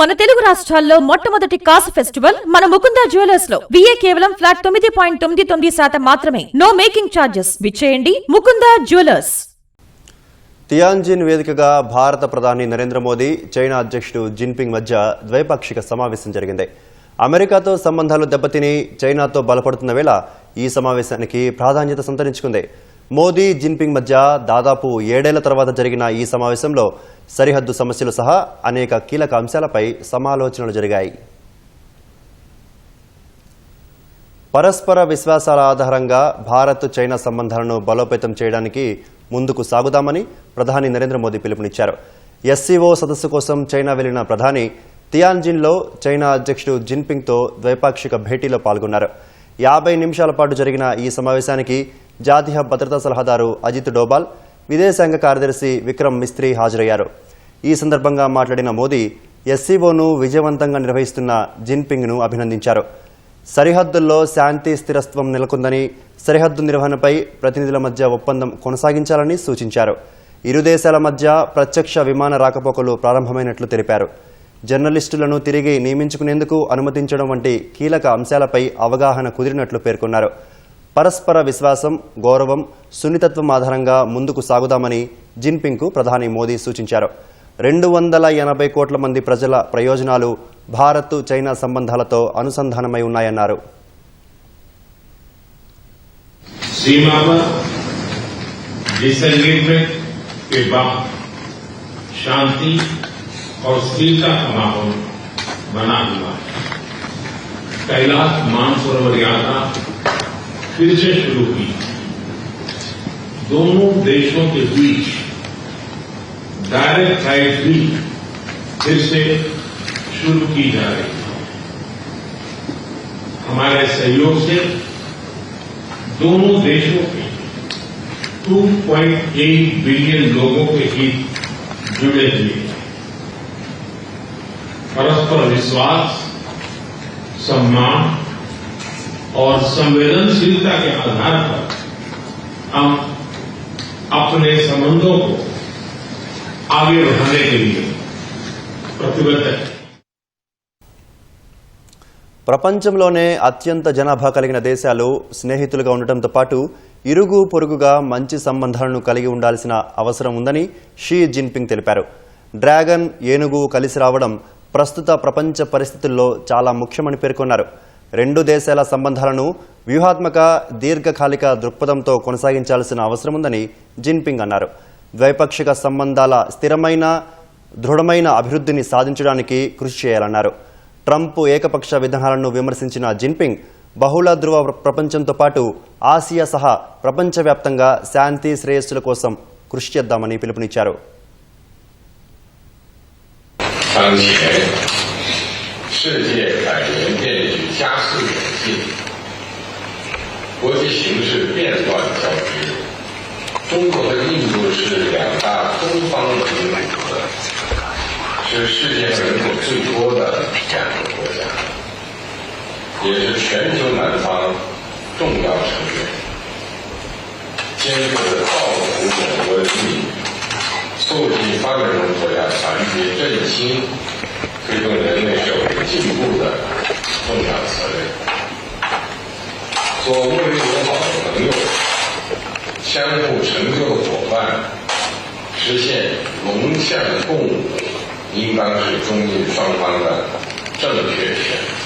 మన తెలుగు రాష్ట్రాల్లో మొట్టమొదటి కాసు ఫెస్టివల్ మన ముకుందా జ్యువెలర్స్లో. విఏ కేవలం ఫ్లాట్ తొమ్మిది పాయింట్ తొమ్మిది తొమ్మిది శాతం మాత్రమే. నో మేకింగ్ ఛార్జెస్ విచ్చేయండి ముకుందా జ్యువెలర్స్. తియాన్జిన్ వేదికగా భారత ప్రధాని నరేంద్ర మోదీ చైనా అధ్యక్షుడు జిన్పింగ్ మధ్య ద్వైపాక్షిక సమావేశం జరిగింది. అమెరికాతో సంబంధాలు దెబ్బతిని చైనాతో బలపడుతున్న వేళ ఈ సమావేశానికి ప్రాధాన్యత సంతరించుకుంది. మోదీ జిన్పింగ్ మధ్య దాదాపు ఏడేళ్ళ తర్వాత జరిగిన ఈ సమావేశంలో సరిహద్దు సమస్యలు సహా అనేక కీలక అంశాలపై సమాలోచనలు జరిగాయి. పరస్పర విశ్వాసాల ఆధారంగా భారత్ చైనా సంబంధాలను బలోపేతం చేయడానికి ముందుకు సాగుదామని ప్రధాని నరేంద్ర మోదీ పిలుపునిచ్చారు. ఎస్సీఓ సదస్సు కోసం చైనా వెళ్ళిన ప్రధాని తియాన్జిన్లో చైనా అధ్యక్షుడు జిన్పింగ్తో ద్వైపాక్షిక భేటీలో పాల్గొన్నారు. యాభై నిమిషాల పాటు జరిగిన ఈ సమావేశానికి జాతీయ భద్రతా సలహాదారు అజిత్ డోబాల్ విదేశాంగ కార్యదర్శి విక్రమ్ మిస్త్రీ హాజరయ్యారు. ఈ సందర్భంగా మాట్లాడిన మోదీ ఎస్సీఓను విజయవంతంగా నిర్వహిస్తున్న జిన్పింగ్ను అభినందించారు. సరిహద్దుల్లో శాంతి స్థిరత్వం నెలకొందని సరిహద్దు నిర్వహణపై ప్రతినిధుల మధ్య ఒప్పందం కొనసాగించాలని సూచించారు. ఇరు దేశాల మధ్య ప్రత్యక్ష విమాన రాకపోకలు ప్రారంభమైనట్లు తెలిపారు. జర్నలిస్టులను తిరిగి నియమించుకునేందుకు అనుమతించడం వంటి కీలక అంశాలపై అవగాహన కుదిరినట్లు పేర్కొన్నారు. పరస్పర విశ్వాసం గౌరవం సున్నితత్వం ఆధారంగా ముందుకు సాగుదామని జిన్పింగ్కు ప్రధాని మోదీ సూచించారు రెండు వందల ఎనభై కోట్ల మంది ప్రజల ప్రయోజనాలు భారత్ చైనా సంబంధాలతో అనుసంధానమై ఉన్నాయన్నారు सीमा पर डिसएंगेजमेंट के बाद शांति और स्थिरता का माहौल बना हुआ है कैलाश मानसरोवर यात्रा फिर से शुरू की दोनों देशों के बीच डायरेक्ट फ़्लाइट भी फिर से शुरू की जा रही है। हमारे सहयोग से दोनों देशों के 2.8 बिलियन लोगों के हित जुड़े हुए हैं। परस्पर विश्वास, सम्मान और संवेदनशीलता के आधार पर हम अपने संबंधों को आगे बढ़ाने के लिए प्रतिबद्ध हैं ప్రపంచంలోనే అత్యంత జనాభా కలిగిన దేశాలు స్నేహితులుగా ఉండటంతో పాటు ఇరుగు పొరుగుగా మంచి సంబంధాలను కలిగి ఉండాల్సిన అవసరం ఉందని షీ జిన్పింగ్ తెలిపారు డ్రాగన్ ఏనుగు కలిసి రావడం ప్రస్తుత ప్రపంచ పరిస్థితుల్లో చాలా ముఖ్యమని పేర్కొన్నారు రెండు దేశాల సంబంధాలను వ్యూహాత్మక దీర్ఘకాలిక దృక్పథంతో కొనసాగించాల్సిన అవసరం ఉందని జిన్పింగ్ అన్నారు ద్వైపాక్షిక సంబంధాల స్థిరమైన దృఢమైన అభివృద్ధిని సాధించడానికి కృషి చేయాలన్నారు ట్రంప్ ఏకపక్ష విధానాలను విమర్శించిన జిన్పింగ్ బహుళ ధృవ ప్రపంచంతో పాటు ఆసియా సహా ప్రపంచవ్యాప్తంగా శాంతి శ్రేయస్సుల కోసం కృషి చేద్దామని పిలుపునిచ్చారు 当前，世界百年变局 加速演进，国际形势变乱交织。中国和印度是两大东方文明组合，是世界人口最多的两个国家，也是全球南方重要成员。肩负着造福我国人民、促进发展中国家团结振兴、推动人类社会进步的共享责任，做互利友好的朋友，相互成就的伙伴，实现龙象共舞，应当是中印双方的正确选择。